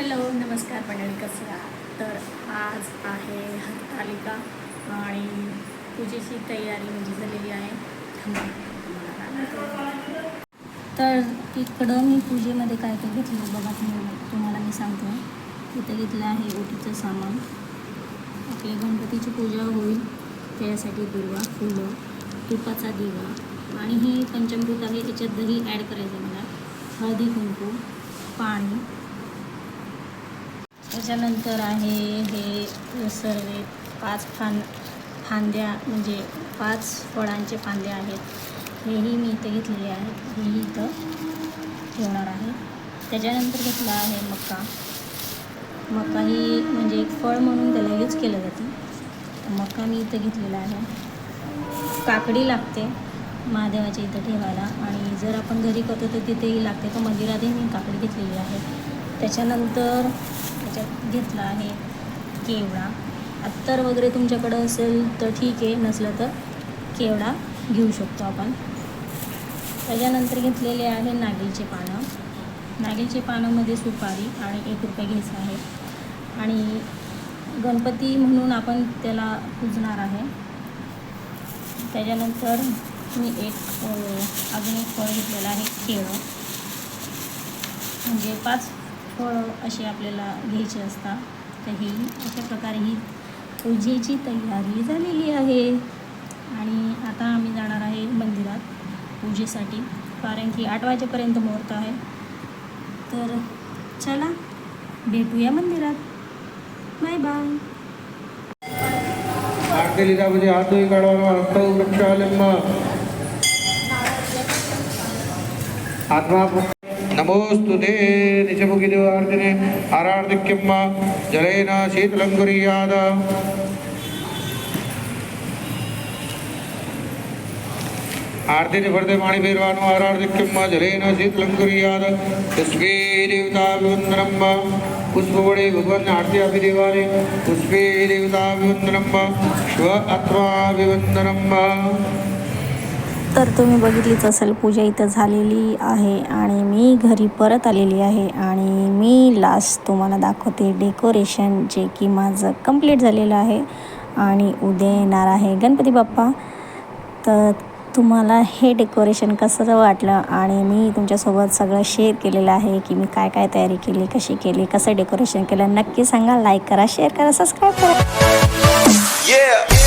Hello नमस्कार मंडळी कसं तर आज आहे हरतालिका आणि पूजेची तयारी म्हणजे झालेली आहे. तर इकडं मी पूजेमध्ये काय काय घेतलं बघा तुम्ही तुम्हाला मी सांगतो. इथं घेतलं आहे ओटीचं सामान. आपल्या गणपतीची पूजा होईल. त्यासाठी दुर्वा फुलं तुपाचा दिवा. आणि ही पंचमृत आहे त्याच्यात दही ॲड करायचं मला. हळदी कुंकू पाणी त्याच्यानंतर आहे हे सर्व. पाच फां फांद्या म्हणजे पाच फळांचे फांद्या आहेत. हेही मी इथं घेतलेले आहेत. हेही इथं ठेवणार आहे. त्याच्यानंतर घेतला आहे मका. मका ही म्हणजे एक फळ म्हणून त्याला यूज केलं जाते. तर मका मी इथं घेतलेला आहे. काकडी लागते महादेवाच्या इथं ठेवायला. आणि जर आपण घरी करतो तर तिथेही लागते. तर मंदिरातही मी काकडी घेतलेली आहे. त्याच्यानंतर त्याच्यात घेतला आहे केवडा. अत्तर वगैरे तुमच्याकडं असेल तर ठीक आहे नसलं तर केवडा घेऊ शकतो आपण. त्याच्यानंतर घेतलेले आहे नागेलचे पानं. नागेलचे पानामध्ये सुपारी आणि एक रुपये घ्यायचं आहे. आणि गणपती म्हणून आपण त्याला पूजणार आहे. त्याच्यानंतर मी एक अजून एक फळ घेतलेलं आहे केळं. म्हणजे पाच फळं अशी आपल्याला घ्यायची असतात. तर ही अशा प्रकारे ही पूजेची तयारी झालेली आहे. आणि आता आम्ही जाणार आहे मंदिरात पूजेसाठी. कारण की आठ वाजेपर्यंत मुहूर्त आहे. तर चला भेटूया मंदिरात. Bye bye. आरती वृक्षालिंब आत्मा ನಮೋಸ್ತುತೇ ನಿಜಮುಗಿದು ಆರ್ಜನೆ ಆರಾರ್ಧಕ್ಕೆಮ್ಮ ಜಲೇನ ಶೀತಲಂಗುರಿಯಾದ ಆರ್ತಿನಿ ಫರ್ದೆ ಮಾಡಿ ಬೀರ್ವಾನು ಆರಾರ್ಧಕ್ಕೆಮ್ಮ ಜಲೇನ ಶೀತಲಂಕುರಿಯಾದ ಪುಷ್ಪೇ ದೇವತಾಭಿವಂದನಮ್ಮ ಪುಷ್ಪವಡೆ ಭಗವನ್ ಆರ್ತಿ ಅಭಿದೇವಾಲಯ ಪುಷ್ಪೇ ದೇವತಾಭಿವಂದನಮ್ಮ ಶಿವ ಅತ್ವಾಭಿವಂದನಮ್ಮ तर तुम्ही बघितलीच असेल पूजा इथं झालेली आहे आणि मी घरी परत आलेली आहे आणि मी लास्ट तुम्हाला दाखवते डेकोरेशन जे की माझं कंप्लीट झालेलं आहे आणि उद्या येणार आहे गणपती बाप्पा तर तुम्हाला हे डेकोरेशन कसं वाटलं आणि मी तुमच्यासोबत सगळं शेअर केलेलं आहे की मी काय काय तयारी केली कशी केली कसं डेकोरेशन केलं नक्की सांगा लाईक करा शेअर करा सबस्क्राईब करा Yeah.